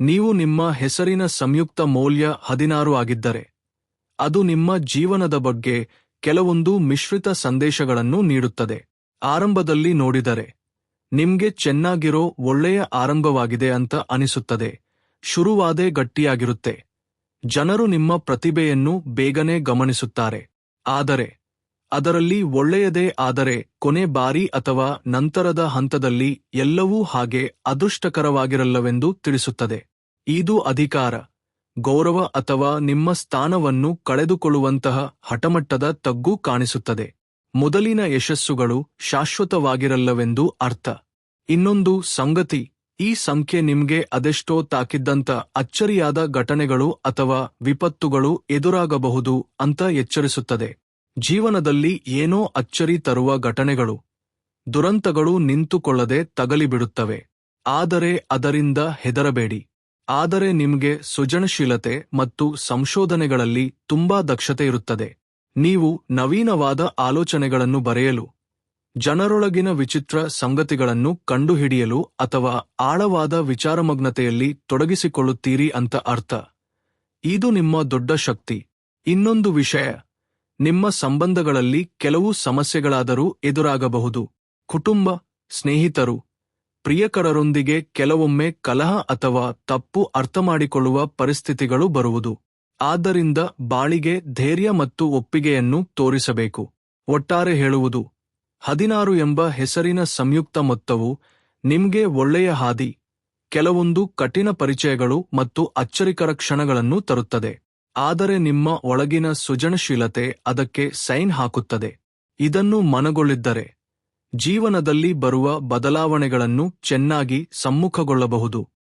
ನೀವು ನಿಮ್ಮ ಹೆಸರಿನ ಸಂಯುಕ್ತ ಮೌಲ್ಯ ಹದಿನಾರು ಆಗಿದ್ದರೆ, ಅದು ನಿಮ್ಮ ಜೀವನದ ಬಗ್ಗೆ ಕೆಲವೊಂದು ಮಿಶ್ರಿತ ಸಂದೇಶಗಳನ್ನು ನೀಡುತ್ತದೆ. ಆರಂಭದಲ್ಲಿ ನೋಡಿದರೆ, ನಿಮ್ಗೆ ಚೆನ್ನಾಗಿರೋ ಒಳ್ಳೆಯ ಆರಂಭವಾಗಿದೆ ಅಂತ ಅನಿಸುತ್ತದೆ. ಶುರುವಾದೇ ಗಟ್ಟಿಯಾಗಿರುತ್ತೆ. ಜನರು ನಿಮ್ಮ ಪ್ರತಿಭೆಯನ್ನು ಬೇಗನೆ ಗಮನಿಸುತ್ತಾರೆ. ಆದರೆ ಅದರಲ್ಲಿ ಒಳ್ಳೆಯದೇ ಆದರೆ ಕೊನೆ ಬಾರಿ ಅಥವಾ ನಂತರದ ಹಂತದಲ್ಲಿ ಎಲ್ಲವೂ ಹಾಗೆ ಅದೃಷ್ಟಕರವಾಗಿರಲ್ಲವೆಂದು ತಿಳಿಸುತ್ತದೆ. ಇದು ಅಧಿಕಾರ, ಗೌರವ ಅಥವಾ ನಿಮ್ಮ ಸ್ಥಾನವನ್ನು ಕಳೆದುಕೊಳ್ಳುವಂತಹ ಹಠಮಟ್ಟದ ತಗ್ಗು ಕಾಣಿಸುತ್ತದೆ. ಮೊದಲಿನ ಯಶಸ್ಸುಗಳು ಶಾಶ್ವತವಾಗಿರಲ್ಲವೆಂದು ಅರ್ಥ. ಇನ್ನೊಂದು ಸಂಗತಿ, ಈ ಸಂಖ್ಯೆ ನಿಮ್ಗೆ ಅದೆಷ್ಟೋ ತಾಕಿದ್ದಂತ ಅಚ್ಚರಿಯಾದ ಘಟನೆಗಳು ಅಥವಾ ವಿಪತ್ತುಗಳು ಎದುರಾಗಬಹುದು ಅಂತ ಎಚ್ಚರಿಸುತ್ತದೆ. ಜೀವನದಲ್ಲಿ ಏನೋ ಅಚ್ಚರಿ ತರುವ ಘಟನೆಗಳು, ದುರಂತಗಳು ನಿಂತುಕೊಳ್ಳದೆ ತಗಲಿಬಿಡುತ್ತವೆ. ಆದರೆ ಅದರಿಂದ ಹೆದರಬೇಡಿ. ಆದರೆ ನಿಮ್ಗೆ ಸೃಜನಶೀಲತೆ ಮತ್ತು ಸಂಶೋಧನೆಗಳಲ್ಲಿ ತುಂಬಾ ದಕ್ಷತೆ ಇರುತ್ತದೆ. ನೀವು ನವೀನವಾದ ಆಲೋಚನೆಗಳನ್ನು ಬರೆಯಲು, ಜನರೊಳಗಿನ ವಿಚಿತ್ರ ಸಂಗತಿಗಳನ್ನು ಕಂಡುಹಿಡಿಯಲು ಅಥವಾ ಆಳವಾದ ವಿಚಾರಮಗ್ನತೆಯಲ್ಲಿ ತೊಡಗಿಸಿಕೊಳ್ಳುತ್ತೀರಿ ಅಂತ ಅರ್ಥ. ಇದು ನಿಮ್ಮ ದೊಡ್ಡ ಶಕ್ತಿ. ಇನ್ನೊಂದು ವಿಷಯ ನಿಮ್ಮ ಸಂಬಂಧಗಳಲ್ಲಿ ಕೆಲವು ಸಮಸ್ಯೆಗಳಾದರೂ ಎದುರಾಗಬಹುದು. ಕುಟುಂಬ, ಸ್ನೇಹಿತರು, ಪ್ರಿಯಕರರೊಂದಿಗೆ ಕೆಲವೊಮ್ಮೆ ಕಲಹ ಅಥವಾ ತಪ್ಪು ಅರ್ಥಮಾಡಿಕೊಳ್ಳುವ ಪರಿಸ್ಥಿತಿಗಳು ಬರುವುದು. ಆದ್ದರಿಂದ ಬಾಳಿಗೆ ಧೈರ್ಯ ಮತ್ತು ಒಪ್ಪಿಗೆಯನ್ನು ತೋರಿಸಬೇಕು. ಒಟ್ಟಾರೆ ಹೇಳುವುದು, ಹದಿನಾರು ಎಂಬ ಹೆಸರಿನ ಸಂಯುಕ್ತ ಮೊತ್ತವು ನಿಮ್ಗೆ ಒಳ್ಳೆಯ ಹಾದಿ, ಕೆಲವೊಂದು ಕಠಿಣ ಪರಿಚಯಗಳು ಮತ್ತು ಅಚ್ಚರಿಕರ ಕ್ಷಣಗಳನ್ನು ತರುತ್ತದೆ. ಆದರೆ ನಿಮ್ಮ ಒಳಗಿನ ಸೃಜನಶೀಲತೆ ಅದಕ್ಕೆ ಸೈನ್ ಹಾಕುತ್ತದೆ. ಇದನ್ನು ಮನಗೊಳ್ಳಿದ್ದರೆ ಜೀವನದಲ್ಲಿ ಬರುವ ಬದಲಾವಣೆಗಳನ್ನು ಚೆನ್ನಾಗಿ ಸಮ್ಮುಖಗೊಳ್ಳಬಹುದು.